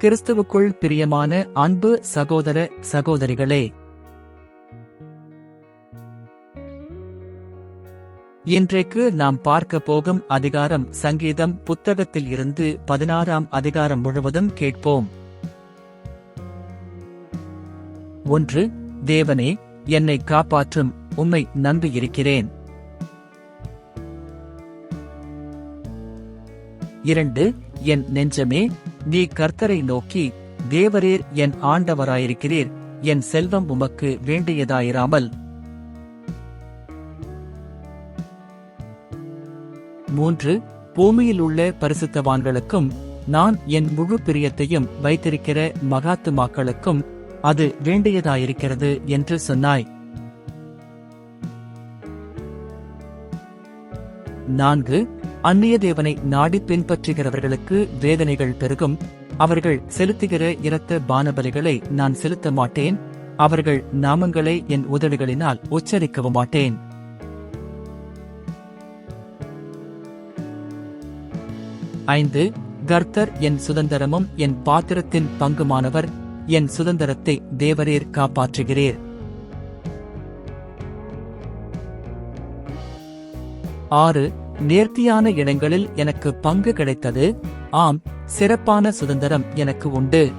கிறிஸ்துவுக்குள் பிரியமான அன்பு சகோதர சகோதரிகளே. இன்றைக்கு நாம் பார்க்க போகும் அதிகாரம் சங்கீதம் புத்தகத்தில் இருந்து பதினாறாம் அதிகாரம் முழுவதும் கேட்போம். ஒன்று தேவனே என்னை காப்பாற்றும் உம்மை நம்பியிருக்கிறேன். இரண்டு என் நெஞ்சமே நீ கர்த்தரை நோக்கி தேவரீர் என் ஆண்டவராயிருக்கிறீர் என் செல்வம் உமக்கு வேண்டியதாயிராமல். மூன்று பூமியில் உள்ள பரிசுத்தவான்களுக்கும் நான் என் முழு பிரியத்தையும் வைத்திருக்கிற மகாத்துமாக்களுக்கும் அது வேண்டியதாயிருக்கிறது என்று சொன்னாய். நான்கு அந்நிய தேவனை நாடி பின்பற்றுகிறவர்களுக்கு வேதனைகள் பெருகும். அவர்கள் செலுத்துகிற இரத்த பானபலிகளை நான் செலுத்த மாட்டேன். அவர்கள் நாமங்களை என் உதடுகளினால் உச்சரிக்கவும் மாட்டேன். ஐந்து கர்த்தர் என் சுதந்திரமும் என் பாத்திரத்தின் பங்குமானவர். என் சுதந்திரத்தை தேவரீர் காப்பாற்றுகிறீர். ஆறு நேர்த்தியான இடங்களில் எனக்கு பங்கு கிடைத்தது. ஆம் சிறப்பான சுதந்திரம் எனக்கு உண்டு.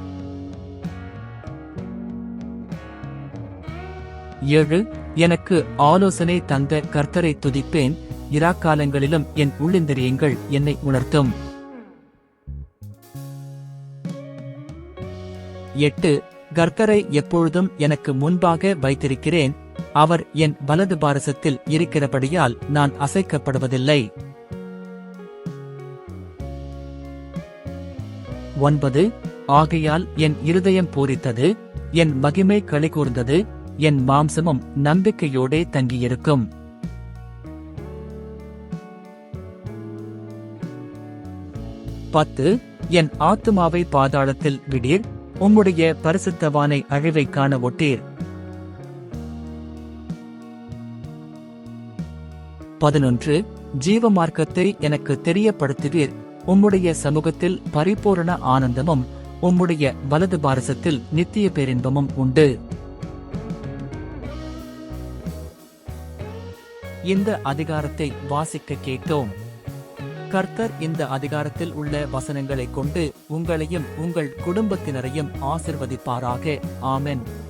ஏழு எனக்கு ஆலோசனை தந்த கர்த்தரை துதிப்பேன். இராக்காலங்களிலும் என் உள்ளிந்திரியங்கள் என்னை உணர்த்தும். எட்டு கர்த்தரை எப்பொழுதும் எனக்கு முன்பாக வைத்திருக்கிறேன். அவர் என் வலது பாரசத்தில் இருக்கிறபடியால் நான் அசைக்கப்படுவதில்லை. ஒன்பது ஆகையால் என் இருதயம் பூரித்தது என் மகிமை கலிகூர்ந்தது என் மாம்சமும் நம்பிக்கையோடே தங்கியிருக்கும். பத்து என் ஆத்துமாவை பாதாளத்தில் விடீர் உம்முடைய பரிசுத்தவானை அழிவை காண ஒட்டீர் பதினொன்று ஜீவ மார்க்கத்தை எனக்கு தெரியப்படுத்துவீர். உம்முடைய சமூகத்தில் பரிபூரண ஆனந்தமும் உம்முடைய வலது பாரசத்தில் நித்திய பேரின்பமும் உண்டு. இந்த அதிகாரத்தை வாசிக்க கேட்டோம். கர்த்தர் இந்த அதிகாரத்தில் உள்ள வசனங்களை கொண்டு உங்களையும் உங்கள் குடும்பத்தினரையும் ஆசிர்வதிப்பாராக. ஆமென்.